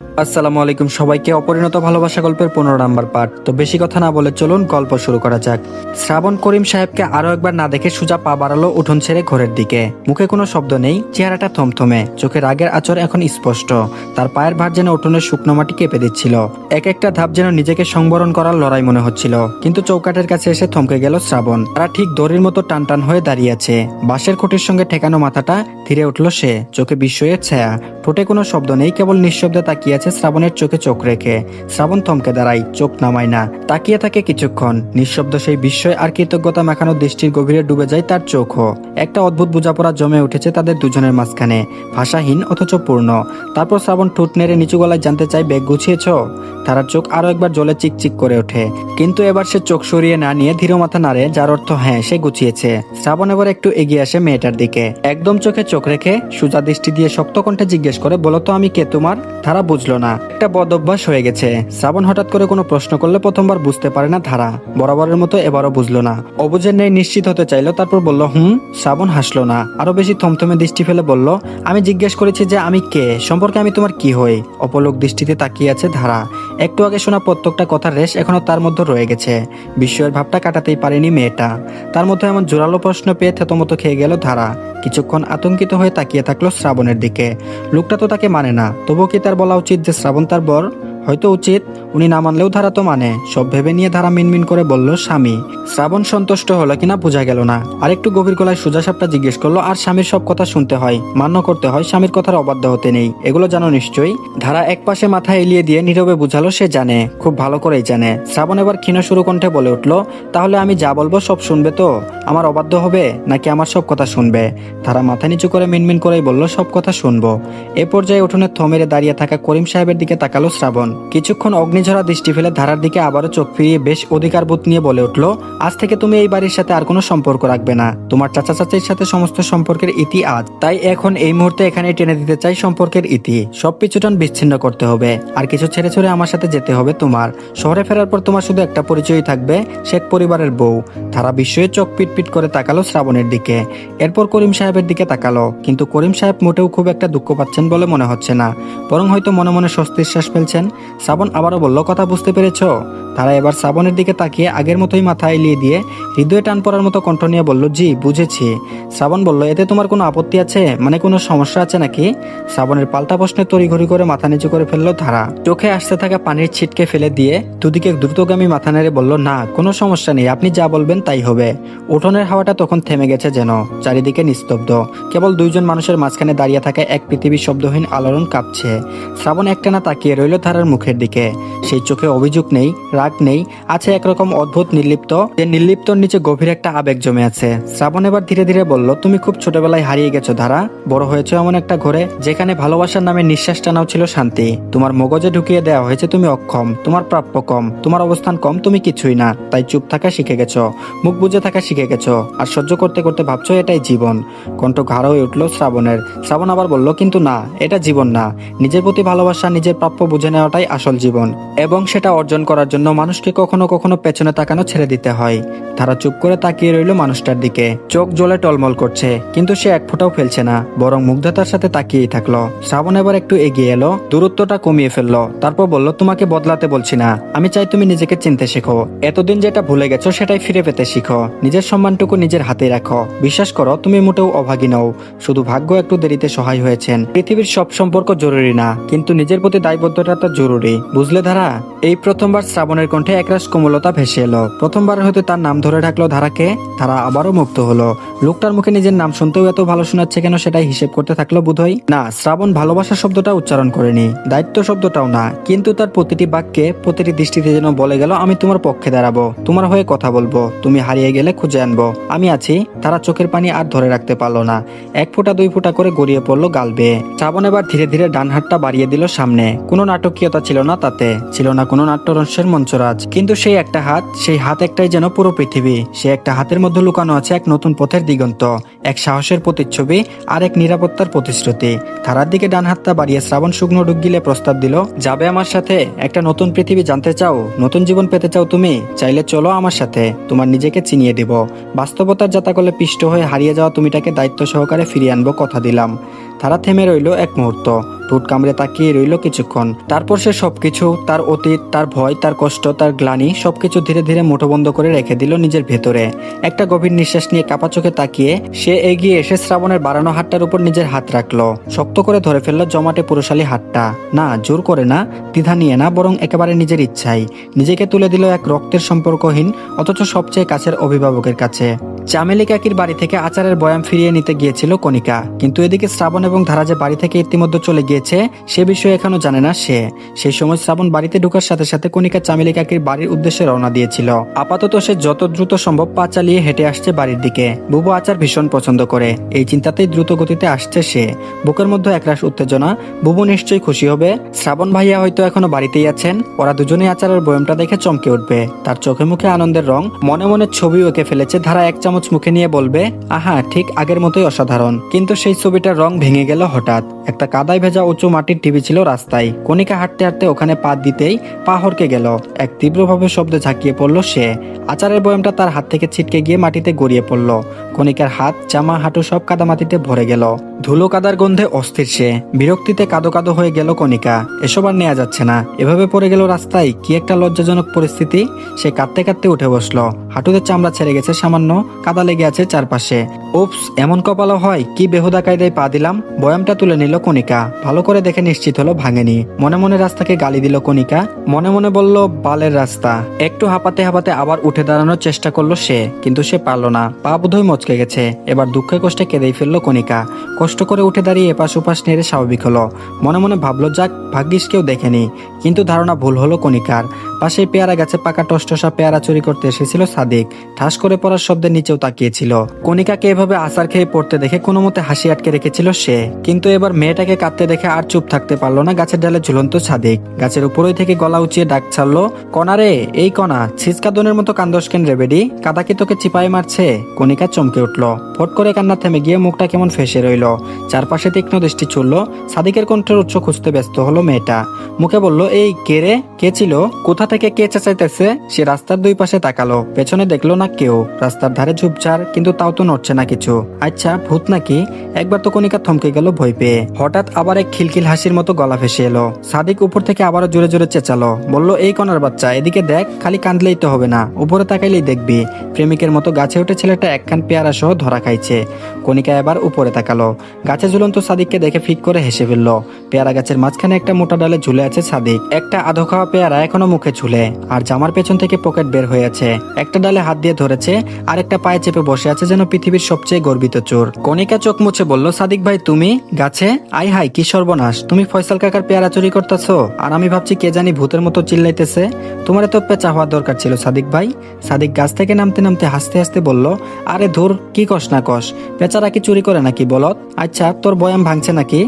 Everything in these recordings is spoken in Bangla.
আসসালামু আলাইকুম সবাইকে অপরিণত ভালোবাসা গল্পের পনেরো নাম্বার পার্ট তো বেশি কথা না বলে চলুন গল্প শুরু করা যাক। শ্রাবণ করিম সাহেবকে আরও একবার না দেখে সুজা পা বাড়ালো উঠোন ছেড়ে ঘরের দিকে। মুখে কোনো শব্দ নেই, চেহারাটা থমথমে। চোখের আগের আচর এখন স্পষ্ট। তার পায়ের ভার যেন উঠোনের শুকনো মাটি কেঁপে দিচ্ছিল। এক একটা ধাপ যেন নিজেকে সংবরণ করার লড়াই মনে হচ্ছিল। কিন্তু চৌকাটের কাছে এসে থমকে গেল শ্রাবণ। তারা ঠিক দড়ির মতো টান টান হয়ে দাঁড়িয়ে আছে। বাঁশের খুঁটির সঙ্গে ঠেকানো মাথাটা ধীরে উঠল সে। চোখে বিস্ময়ের ছায়া। ঠোঁটে কোনো শব্দ নেই, কেবল নিঃশব্দে তাকিয়ে আছে শ্রাবণের চোখে চোখ রেখে। শ্রাবণ থমকে দাঁড়ায়, চোখ নামায় না। তাকিয়ে থাকে কিছুক্ষণ। নিঃশব্দ সেই বিস্ময় আর কৃতজ্ঞতা মেখানো দৃষ্টির গভীরে ডুবে যায় তার চোখও। একটা অদ্ভুত বোঝাপড়া জমে উঠেছে তাদের দুজনের মাঝখানে। ভাষাহীন অথচ পূর্ণ। তারপর শ্রাবণ ঠোঁট নেড়ে নিচু গলায় জানতে চাই ব্যাগ গুছিয়েছ? তারার চোখ আরও একবার জলে চিকচিক করে ওঠে। কিন্তু এবার সে চোখ সরিয়ে না নিয়ে ধীর মাথা নাড়ে, যার অর্থ হ্যাঁ সে গুছিয়েছে। শ্রাবণ এবার একটু এগিয়ে আসে মেয়েটার দিকে। একদম চোখে চোখ রেখে সুজা দৃষ্টি দিয়ে শক্ত কণ্ঠে জিজ্ঞেস করে, বলো তো, আমি কে তোমার? ধারা বুঝলো না। একটা বদ অভ্যাস হয়ে গেছে। শ্রাবণ হঠাৎ করে কোনো প্রশ্ন করলে প্রথমবার বুঝতে পারে না ধারা বরাবরের মতো এবারও বুঝলো না। অবুঝের নেই নিশ্চিত হতে চাইলো, তারপর বলল, হুম শ্রাবণ হাসলো না। আরও বেশি থমথমে দৃষ্টি ফেলে বলল, আমি জিজ্ঞেস করেছি যে আমি কে? সম্পর্কে আমি তোমার কি হই? অপলোক দৃষ্টিতে তাকিয়ে আছে ধারা। একটু আগে শোনা প্রত্যেকটা কথার রেশ এখনও তার মধ্যে রয়ে গেছে। বিস্ময়ের ভাবটা কাটাতেই পারেনি মেয়েটা। তার মধ্যে এমন জোরালো প্রশ্ন পেয়ে থেতমতো খেয়ে গেল ধারা। কিছুক্ষণ আতঙ্কিত হয়ে তাকিয়ে থাকল শ্রাবণের দিকে। লোকটা তো তাকে মানে না, তবুও কি তার বলা উচিত যে শ্রাবণ তার বর? হয়তো উচিত উনি না মানলেও ধারা তো মানে। সব ভেবে নিয়ে ধারা মিনমিন করে বলল, স্বামী। শ্রাবণ সন্তুষ্ট হলো কিনা বোঝা গেল না। আর একটু গভীর গলায় সোজা সাপটা জিজ্ঞেস করল, আর স্বামীর সব কথা শুনতে হয়? মান্য করতে হয়? স্বামীর কথার অবাধ্য হতে নেই। এগুলো জানো নিশ্চয়ই? ধারা এক পাশে মাথা এলিয়ে দিয়ে নীরবে বুঝালো, সে জানে। খুব ভালো করেই জানে। শ্রাবণ এবার ক্ষীণ শুরু কণ্ঠে বলে উঠল, তাহলে আমি যা বলব সব শুনবে তো? আমার অবাধ্য হবে? নাকি আমার সব কথা শুনবে? ধারা মাথা নিচু করে মিনমিন করেই বলল, সব কথা শুনব। এ পর্যায়ে উঠোনে থমেরে দাঁড়িয়ে থাকা করিম সাহেবের দিকে তাকালো শ্রাবণ। কিছুক্ষণ অগ্নিঝরা দৃষ্টি ফেলে ধারার দিকে আবারও চোখ ফিরিয়ে বেশ অধিকারবোধ নিয়ে বলে উঠল, আজ থেকে তুমি এই বাড়ির সাথে আর কোনো সম্পর্ক রাখবে না। তোমার চাচা চাচির সাথে সমস্ত সম্পর্কের ইতি আজ। তাই এখন এই মুহূর্তে এখানে টেনে দিতে চাই সম্পর্কের ইতি। সব পিছুটান বিচ্ছিন্ন করতে হবে। আর কিছু ছেড়ে ছেড়ে আমার সাথে যেতে হবে তোমার। শহরে ফেরার পর তোমার শুধু একটা পরিচয়ই থাকবে, শেখ পরিবারের বউ। ধারা বিস্ময়ে চোখ পিট পিট করে তাকালো শ্রাবণের দিকে। এরপর করিম সাহেবের দিকে তাকালো। কিন্তু করিম সাহেব মোটেও খুব একটা দুঃখ পাচ্ছেন বলে মনে হচ্ছে না। বরং হয়তো মনে মনে স্বস্তির শ্বাস ফেলছেন। শ্রাবণ আবারও বলল কথা বুঝতে পেরেছ? তারা এবার শ্রাবণের দিকে তাকিয়ে আগের মতোই মাথা এলিয়ে দিয়ে হৃদয়ে টান পড়ার মতো কণ্ঠ নিয়ে বলল, জি, বুঝেছি। শ্রাবণ বলল, এতে তোমার কোনো আপত্তি আছে? মানে কোনো সমস্যা আছে নাকি? শ্রাবণের পাল্টা প্রশ্নে তড়িঘড়ি করে মাথা নিচু করে ফেলল ধারা। চোখে আসতে থাকা পানির ছিটকে ফেলে দিয়ে দুদিকে দ্রুতগামী মাথা নেড়ে বলল, না, কোনো সমস্যা নেই, আপনি যা বলবেন তাই হবে। উঠোনের হাওয়াটা তখন থেমে গেছে যেন, চারিদিকে নিস্তব্ধ। কেবল দুইজন মানুষের মাঝখানে দাঁড়িয়ে থাকা এক পৃথিবীর শব্দহীন আলোড়ন কাঁপছে। শ্রাবণ একটানা তাকিয়ে রইল ধারার মুখের দিকে। সেই চোখে অভিযোগ নেই রাগ নেই, আছে একরকম অদ্ভুত নির্লিপ্ত। যে নির্লিপ্তর নিচে গভীর একটা আবেগ জমে আছে। শ্রাবণ এবার ধীরে ধীরে বলল, তুমি খুব ছোটবেলায় হারিয়ে গেছো, ধারা। বড় হয়েছে এমন একটা ঘরে, যেখানে ভালোবাসার নামে নিঃশ্বাস টানাও ছিল শান্তি। তোমার মগজে ঢুকিয়ে দেওয়া হয়েছে তুমি অক্ষম, তোমার প্রাপ্য কম, তোমার অবস্থান কম, তুমি কিছুই না। তাই চুপ থাকা শিখে গেছো, মুখ বুঝে থাকা শিখে গেছো, আর সহ্য করতে করতে ভাবছ এটাই জীবন। কণ্ঠ ঘাড় হয়ে উঠল শ্রাবণের। শ্রাবণ আবার বলল, কিন্তু না, এটা জীবন না। নিজের প্রতি ভালোবাসা, নিজের প্রাপ্য বুঝে নেওয়াটাই আসল জীবন, এবং সেটা অর্জন করার জন্য মানুষকে কখনো কখনো পেছনে তাকানো ছেড়ে দিতে হয়। তারা চুপ করে তাকিয়ে রইল মানুষটার দিকে। চোখ জলে টলমল করছে, কিন্তু সে এক ফোঁটাও ফেলছে না, বরং মুগ্ধতার সাথে তাকিয়েই থাকল। শ্রাবণ এবার একটু এগিয়ে এলো, দূরত্বটা কমিয়ে ফেলল, তারপর বলল, তোমাকে বদলাতে বলছি না। আমি চাই তুমি নিজেকে চিনতে শেখো। এতদিন যেটা ভুলে গেছো সেটাই ফিরে পেতে শিখো। নিজের সম্মানটুকু নিজের হাতে রাখো। বিশ্বাস করো, তুমি মোটেও অভাগী নও। শুধু ভাগ্য একটু দেরিতে সহায় হয়েছেন। পৃথিবীর সব সম্পর্ক জরুরি না, কিন্তু নিজের প্রতি দায়বদ্ধতাটা জরুরি। বুঝলে ধারা এই প্রথমবার শ্রাবণের কণ্ঠে একরাশ কোমলতা ভেসে এলো। প্রথমবার হয়তো তার নাম ধরে ডাকলো ধারাকে ধারা আবারও মুক্ত হলো। লোকটার মুখে নিজের নাম শুনতেও এত ভালো শোনাচ্ছে কেন সেটাই হিসেব করতে থাকল বোধহয়? না, শ্রাবণ ভালোবাসা শব্দটা উচ্চারণ করেনি। দায়িত্ব শব্দটাও না, কিন্তু তার প্রতিটি বাক্যে প্রতিটি দৃষ্টিতে যেন বলে গেল, আমি তোমার পক্ষে দাঁড়াবো। তোমার হয়ে কথা বলব। তুমি হারিয়ে গেলে খুঁজে আনব। আমি আছি। তারা চোখের পানি আর ধরে রাখতে পারল না। এক ফোঁটা দুই ফোঁটা করে গড়িয়ে পড়ল গাল বেয়ে। শ্রাবণ এবার ধীরে ধীরে ডান হাতটা বাড়িয়ে দিল সামনে। কোনো নাটকীয়তা ছিল না তাতে। ছিল না কোনো নাট্যরস্যের মঞ্চরাজ কিন্তু সেই একটা হাত, সেই হাত একটাই যেন পুরো পৃথিবী। সে একটা হাতের মধ্যে লুকানো আছে এক নতুন পথের দিগন্ত, এক সাহসের প্রতিচ্ছবি আর এক নিরাপত্তার প্রতিশ্রুতি। ধারার দিকে ডান হাতটা বাড়িয়ে শ্রাবণ শুকনো ডুব গিলে প্রস্তাব দিল, যাবে আমার সাথে? একটা নতুন পৃথিবী জানতে চাও? নতুন জীবন পেতে চাও তুমি? চাইলে চলো আমার সাথে। তোমার নিজেকে চিনিয়ে দেব। বাস্তবতার যাতা করলে পিষ্ট হয়ে হারিয়ে যাওয়া তুমিটাকে দায়িত্ব সহকারে ফিরিয়ে আনব কথা দিলাম। তারা থেমে রইল এক মুহূর্ত। ঠোঁট কামড়ে তাকিয়ে রইল কিছুক্ষণ। তারপর সে সবকিছু, তার অতীত, তার ভয়, তার কষ্ট, তার গ্লানি, সবকিছু ধীরে ধীরে মুঠোবন্ধ করে রেখে দিল নিজের ভেতরে। একটা গভীর নিঃশ্বাস নিয়ে কাপা চোখে তাকিয়ে সে এগিয়ে এসে শ্রাবণের বাড়ানো হাতটার উপর নিজের হাত রাখল। শক্ত করে ধরে ফেলল জমাটে পুরুষালী হাতটা। না, জোর করে না, দ্বিধা নিয়ে না, বরং একেবারে নিজের ইচ্ছাই। নিজেকে তুলে দিল এক রক্তের সম্পর্কহীন, অথচ সবচেয়ে কাছের অভিভাবকের কাছে। চামেলি কাকির বাড়ি থেকে আচারের বয়াম ফিরিয়ে নিতে গিয়েছিল কণিকা। কিন্তু এদিকে শ্রাবণ এবং ধারা যে বাড়ি থেকে ইতিমধ্যে চলে গিয়েছে, সে বিষয়ে এখনও জানে না সে। সেই সময় শ্রাবণ বাড়িতে ঢোকার সাথে সাথে কণিকা চামেলি কাকির বাড়ির উদ্দেশ্যে রওনা দিয়েছিল। আপাতত সে যত দ্রুত সম্ভব পা চালিয়ে হেঁটে আসছে বাড়ির দিকে। বুবু আচার ভীষণ পছন্দ করে। এই চিন্তাতেই দ্রুত গতিতে আসছে সে। বুকের মধ্যে একরাশ উত্তেজনা। বুবু নিশ্চয়ই খুশি হবে। শ্রাবণ ভাইয়া হয়তো এখনও বাড়িতেই আছেন। ওরা দুজনেই আচারের বয়ামটা দেখে চমকে উঠবে। তার চোখে মুখে আনন্দের রং, মনে মনে ছবি ওকে ফেলেছে ধারা এক চামচ মুখে নিয়ে বলবে, আহা, ঠিক আগের মতোই অসাধারণ। কিন্তু সেই ছবিটার রং ভেঙে গেল হঠাৎ। একটা কাদায় ভেজা উঁচু মাটির টিভি ছিল রাস্তায়। কণিকা হাঁটতে হাঁটতে ওখানে পা দিতেই পা হরকে গেল। এক তীব্রভাবে শব্দে ঝাঁকিয়ে পড়ল সে। আচারের বয়ামটা তার হাত থেকে ছিটকে গিয়ে মাটিতে গড়িয়ে পড়ল। কণিকার হাত জামা হাঁটু সব কাদা মাটিতে ভরে গেল। ধুলো কাদার গন্ধে অস্থির সে। বিরক্তিতে কাদো কাদো হয়ে গেল কণিকা। এসব আর নেওয়া যাচ্ছে না। এভাবে পড়ে গেল রাস্তায় কি একটা লজ্জাজনক পরিস্থিতি? সে কাঁদতে কাঁদতে উঠে বসল। হাঁটুতে চামড়া ছেড়ে গেছে সামান্য, কাদা লেগে আছে চারপাশে। উপস এমন কপালও হয় কি বেহুদা কায়দায় পা দিলাম? বয়ামটা তুলে নিল কণিকা। ভালো করে দেখে নিশ্চিত হলো ভাঙেনি। মনে মনে রাস্তাকে গালি দিল কণিকা। মনে মনে বলল, বালের রাস্তা। একটু হাঁপাতে হাঁপাতে আবার উঠে দাঁড়ানোর চেষ্টা করল সে, কিন্তু সে পারল না। পা বোধহয় মচকে গেছে। এবার দুঃখে কষ্টে কেঁদেই ফেলল কণিকা। কষ্ট করে উঠে দাঁড়িয়ে এপাশ ওপাশ নেড়ে স্বাভাবিক হলো। মনে মনে ভাবলো, যাক, ভাগ্যিস কেউ দেখেনি। কিন্তু ধারণা ভুল হলো কণিকার। পাশে পেয়ারা গাছে পাকা টসটসা পেয়ারা চুরি করতে এসেছিল সাদিক। ঠাস করে পড়ার শব্দের নিচেও তাকিয়েছিল। কণিকাকে এভাবে আসার খেয়ে পড়তে দেখে কোনো মতে হাসি আটকে রেখেছিল সে। কিন্তু এবার মেয়েটাকে কাঁদতে দেখে আর চুপ থাকতে পারল না, গাছের ডালে ঝুলন্ত সাদিক। গাছের উপরই থেকে গলা উঁচিয়ে ডাক ছাড়লো, কণা রে, এই কণা ছিচকাদনের মতো কান্দস কেন রেবেডি কাদা কি তোকে চিপায় মারছে? কণিকা চমকে উঠল। ফট করে কান্না থেমে গিয়ে মুখটা কেমন ফেসে রইল। চারপাশে তীক্ষ্ণ দৃষ্টি ছুড়লো। সাদিকের কণ্ঠের উৎস খুঁজতে ব্যস্ত হলো মেয়েটা। মুখে বলল, এই কে রে? কে ছিল? কোথা থেকে কে চেঁচাইতেছে? সে রাস্তার দুই পাশে তাকালো। পেছনে দেখল না কেউ। রাস্তার ধারে ঝুপঝাড়, কিন্তু তাও তো নড়ছে না কিছু। আচ্ছা ভূত নাকি? একবার তো কণিকা থমকে গেল ভয় পেয়ে। হঠাৎ আবার এক খিলখিল হাসির মতো গলা ভেসে এলো। সাদিক উপর থেকে আবারও জোরে জোরে চেঁচালো। বলল, এই কণার বাচ্চা, এদিকে দেখ, খালি কাঁদলেই তো হবে না। উপরে তাকাইলেই দেখবি। প্রেমিকের মতো গাছে উঠে ছেলেটা একখান পেয়ারা সহ ধরা খাইছে। কণিকা এবার উপরে তাকালো। গাছে ঝুলন্ত সাদিককে দেখে ফিক করে হেসে ফেলল। পেয়ারা গাছের মাঝখানে একটা মোটা ডালে ঝুলে আছে সাদিক। একটা আধো খাওয়া পেয়ারা এখনও মুখে ঝুলে, আর জামার পেছন থেকে পকেট বের হয়ে আছে একটা ডালে হাত দিয়ে ধরেছে আর একটা পায়ে চেপে বসে আছে যেন পৃথিবীর সবচেয়ে গর্বিত চোর। কণিকা চোখ মুছে বলল, সাদিক ভাই, তুমি? গাছে? আই হাই কি সর্বনাশ। তুমি ফয়সাল কাকার পেয়ারা চুরি করতেছো? আর আমি ভাবছি কে জানি ভূতের মতো চিল্লাইতেছে। তোমার তো পেঁচা হওয়ার দরকার ছিল, সাদিক ভাই। সাদিক গাছ থেকে নামতে নামতে হাসতে হাসতে বলল, আরে ধুর, কি কস না কস। পেঁচারা কি চুরি করে নাকি বলত আচ্ছা তোর বয়াম ভাঙছে নাকি?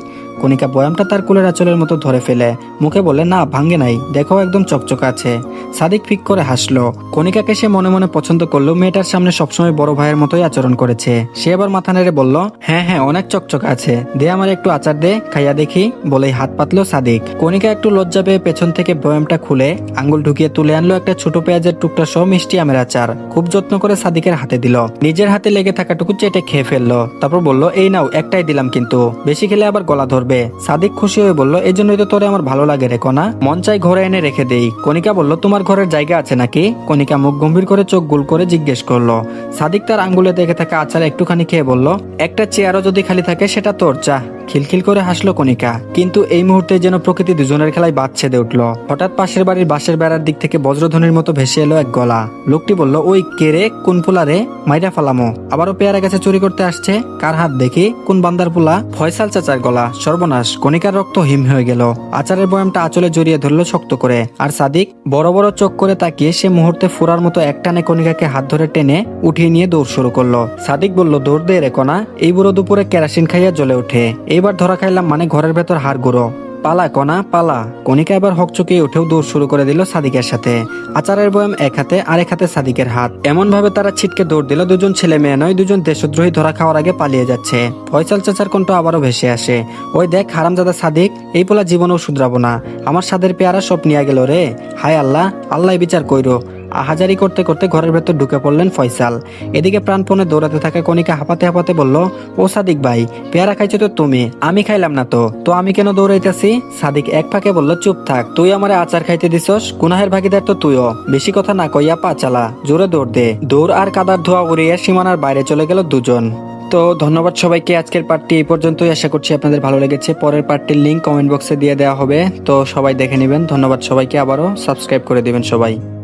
কণিকা বয়ামটা তার কুলের আঁচলের মতো ধরে ফেলে। মুখে বলে না, ভাঙ্গে নাই। দেখো, একদম চকচক আছে। সাদিক ফিক করে হাসলো। কণিকাকে সে মনে মনে পছন্দ করল মেয়েটার সামনে সবসময় বড় ভাইয়ের মতোই আচরণ করেছে। সে এবার মাথা নেড়ে বলল হ্যাঁ হ্যাঁ অনেক চকচক আছে। দে আমার একটু আচার দে, খাইয়া দেখি। বলেই হাত পাতলো সাদিক। কণিকা একটু লজ্জা পেয়ে পেছন থেকে বয়ামটা খুলে আঙ্গুল ঢুকিয়ে তুলে আনলো একটা ছোট পেঁয়াজের টুকটা সহ মিষ্টি আমের আচার। খুব যত্ন করে সাদিকের হাতে দিল। নিজের হাতে লেগে থাকাটুকু চেটে খেয়ে ফেলল। তারপর বলল, এই নাও, একটাই দিলাম কিন্তু। বেশি খেলে আবার গলা ধরবে। সাদিক খুশি হয়ে বলল এই জন্যই তো তোরে আমার ভালো লাগে রে কণা মন চাই ঘরে এনে রেখে দেই। কণিকা বলল, তোমার ঘরের জায়গা আছে নাকি? কণিকা মুখ গম্ভীর করে চোখ গোল করে জিজ্ঞেস করল। সাদিক তার আঙ্গুলে দেখে থাকা আচার একটুখানি খেয়ে বলল, একটা চেয়ারও যদি খালি থাকে, সেটা তোর চা খিলখিল করে হাসলো কণিকা, কিন্তু এই মুহূর্তে যেন প্রকৃতি দুজনের খেলায় বাদ ছেদে উঠল। হঠাৎ পাশের বাড়ির বাঁশের বেড়ার দিক থেকে বজ্রধ্বনির মতো ভেসে এলো এক গলা। লোকটি বলল, ওই কে রে? কোন পোলা রে? মাইরা ফালামো। আবারও পেয়ারা গাছে চুরি করতে আসছে। কার হাত দেখি? কোন বান্দার পোলা? ফয়সাল চাচার গলা। সর্বনাশ, কণিকার রক্ত হিম হয়ে গেল। আচারের বয়ামটা আঁচলে জড়িয়ে ধরলো শক্ত করে। আর সাদিক, বড় বড় চোখ করে তাকিয়ে সে মুহূর্তে ফোরার মতো একটানে কণিকাকে হাত ধরে টেনে উঠিয়ে নিয়ে দৌড় শুরু করল। সাদিক বলল, দৌড় দে রে কণা। এই বুড়ো দুপুরে কেরাসিন খাইয়া জ্বলে ওঠে। এইবার ধরা খাইলাম মানে ঘরের ভেতর হাড় গুঁড়ো। পালা কণা পালা। কণিকা এবার হকচকিয়ে উঠেও দৌড় শুরু করে দিল সাদিকের সাথে। আচারের বয়াম এক হাতে, আরেক হাতে সাদিকের হাত। এমন ভাবে তারা ছিটকে দৌড় দিল, দুজন ছেলে মেয়ে নয়, দুজন দেশদ্রোহী ধরা খাওয়ার আগে পালিয়ে যাচ্ছে। ফয়সাল চাচার কণ্ঠ আবারও ভেসে আসে। ওই দেখ, হারামজাদা সাদিক, এই পোলা জীবনেও শুধরাবো না। আমার সাদের পেয়ারা সব নিয়ে গেল রে। হায় আল্লাহ আল্লাহ বিচার কইরো। আহাজারি করতে করতে ঘরের ভেতর ঢুকে পড়লেন ফয়সাল। এদিকে প্রাণপণে দৌড়াতে থাকা কণিকা হাঁপাতে হাঁপাতে বলল, ও সাদিক ভাই, পেয়ারা খাইছো তো তুমি? আমি খাইলাম না তো। তো আমি কেন দৌড়াইতেছি? সাদিক এক ফাঁকে বলল, চুপ থাক, তুই আমার আচার খাইতে দিছস? গুনাহের ভাগিদার তো তুইও। বেশি কথা না কইয়া পা চালা, জোরে দৌড় দে। দৌড় আর কাদার ধোয়া উড়িয়ে সীমানার বাইরে চলে গেল দুজন। তো ধন্যবাদ সবাইকে, আজকের পার্টটি এই পর্যন্তই। আশা করছি আপনাদের ভালো লেগেছে। পরের পার্টটির লিঙ্ক কমেন্ট বক্সে দিয়ে দেওয়া হবে। তো সবাই দেখে নেবেন। ধন্যবাদ সবাইকে। আবারও সাবস্ক্রাইব করে দিবেন সবাই।